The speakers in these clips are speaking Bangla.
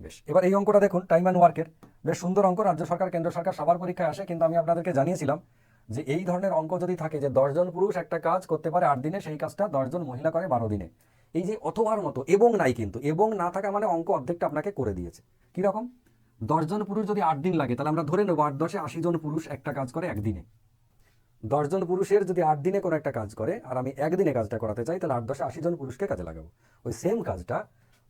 বেশ। এবার এই অঙ্কটা দেখুন টাইম অ্যান্ড ওয়ার্কের বেশ সুন্দর অঙ্ক, রাজ্য সরকার, কেন্দ্র সরকার সবার পরীক্ষায় আসে, কিন্তু আমি আপনাদেরকে জানিয়েছিলাম যে এই ধরনের অঙ্ক যদি থাকে যে দশজন পুরুষ একটা কাজ করতে পারে আট দিনে, সেই কাজটা দশজন মহিলা করে বারো দিনে। এই যে অথবার মতো, এবং নাই কিন্তু, এবং না থাকা মানে অঙ্ক অর্ধেকটা আপনাকে করে দিয়েছে। কীরকম দশজন পুরুষ যদি আট দিন লাগে, তাহলে আমরা ধরে নেব আট দশে আশি জন পুরুষ একটা কাজ করে একদিনে দশজন পুরুষের যদি আট দিনে কোনো একটা কাজ করে, আর আমি একদিনে কাজটা করাতে চাই, তাহলে আট দশে আশি জন পুরুষকে কাজে লাগাবো। ওই সেম কাজটা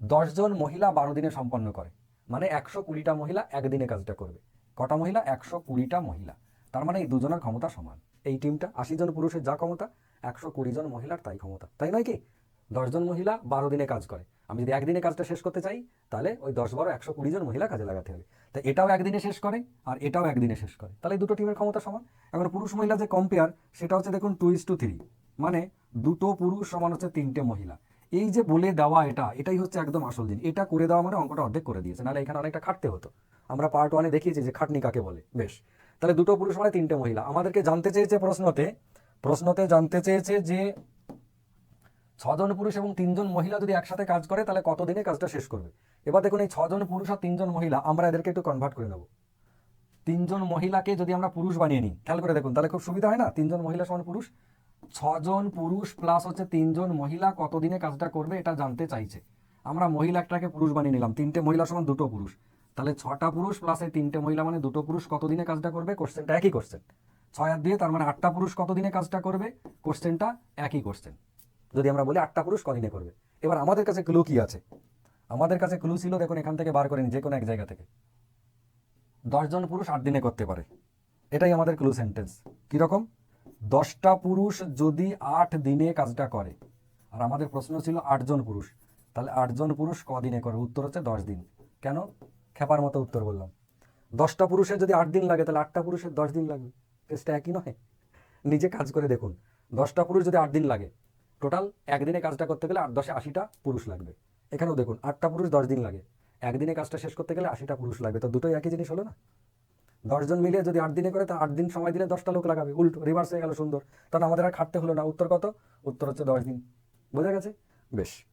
দশজন মহিলা বারো দিনে সম্পন্ন করে। মানে একশো কুড়িটা মহিলা একদিনে কাজটা করবে। কটা মহিলা? একশো কুড়িটা মহিলা। তার মানে এই দুজনের ক্ষমতা সমান। এই টিমটা আশি জন পুরুষের যা ক্ষমতা, একশো কুড়ি জন মহিলার তাই ক্ষমতা। তাই নয় কি? দশজন মহিলা বারো দিনে কাজ করে। আমি যদি একদিনে কাজটা শেষ করতে চাই, তাহলে ওই দশ বারো, একশো কুড়ি জন মহিলা কাজে লাগাতে হবে। তা এটাও একদিনে শেষ করে আর এটাও একদিনে শেষ করে। তাহলে দুটো টিমের ক্ষমতা সমান। এখন পুরুষ মহিলা যে কম্পেয়ার সেটা হচ্ছে দেখুন টু ইস টু থ্রি মানে দুটো পুরুষ সমান হচ্ছে তিনটে মহিলা। এই যে বলে দেওয়া এটা, এটাই হচ্ছে একদম আসল জিনিস। এটা করে দেওয়া মানে অঙ্কটা অর্ধেক করে দিয়েছে, নাহলে এখানে অনেকটা খাটতে হতো। আমরা পার্ট ওয়ানে দেখিয়েছি যে খাটনি কাকে বলে, বেশ। তাহলে দুটো পুরুষ মানে তিনটে মহিলা। আমাদেরকে জানতে চেয়েছে প্রশ্নতে প্রশ্নতে জানতে চেয়েছে যে ছজন পুরুষ এবং তিনজন মহিলা যদি একসাথে কাজ করে, তাহলে কতদিনে কাজটা শেষ করবে? এবার দেখুন, এই ছজন পুরুষ আর তিনজন মহিলা, আমরা এদেরকে একটু কনভার্ট করে নেব। তিনজন মহিলাকে যদি আমরা পুরুষ বানিয়ে নিই, খেয়াল করে দেখুন, তাহলে খুব সুবিধা হয় না? তিনজন মহিলা সমান পুরুষ ছজন পুরুষ প্লাস হচ্ছে তিনজন মহিলা কতদিনে কাজটা করবে এটা জানতে চাইছে। আমরা মহিলা একটাকে পুরুষ বানিয়ে নিলাম, তিনটে মহিলা সমান দুটো পুরুষ। তাহলে ছটা পুরুষ প্লাস এই তিনটে মহিলা মানে দুটো পুরুষ কতদিনে কাজটা করবে? কোশ্চেনটা একই কোশ্চেন ছয় আর দিয়ে তার মানে আটটা পুরুষ কতদিনে কাজটা করবে? কোশ্চেনটা একই কোশ্চেন যদি আমরা বলি আটটা পুরুষ কদিনে করবে? এবার আমাদের কাছে ক্লু কি আছে? আমাদের কাছে ক্লু ছিল, দেখুন, এখান থেকে বার করে নিন যে কোনো এক জায়গা থেকে। দশজন পুরুষ আট দিনে করতে পারে। এটাই আমাদের ক্লু সেন্টেন্স কীরকম? দশটা পুরুষ যদি আট দিনে কাজটা করে। আর আমাদের প্রশ্ন ছিল আটজন পুরুষ। তাহলে আটজন পুরুষ কদিনে করে? উত্তর হচ্ছে দশ দিন। কেন? খেপার মতো উত্তর বললাম। দশটা পুরুষের যদি আট দিন লাগে, তাহলে আটটা পুরুষের দশ দিন লাগবে। টেস্টটা একই নয়। নিজে কাজ করে দেখুন। দশটা পুরুষ যদি আট দিন লাগে, টোটাল একদিনে কাজটা করতে গেলে আট দশে আশিটা পুরুষ লাগবে। এখানেও দেখুন, আটটা পুরুষ দশ দিন লাগে। একদিনে কাজটা শেষ করতে গেলে আশিটা পুরুষ লাগবে। তো দুটোই একই জিনিস হলো না? দশজন মিলে যদি আট দিনে করে তা আট দিন সময় দিলে দশটা লোক লাগাবে। উল্টো রিভার্স হয়ে গেল সুন্দর। তাহলে আমাদের আর খাটতে হলো না। উত্তর কত? উত্তর হচ্ছে দশ দিন। বোঝা গেছে? বেশ।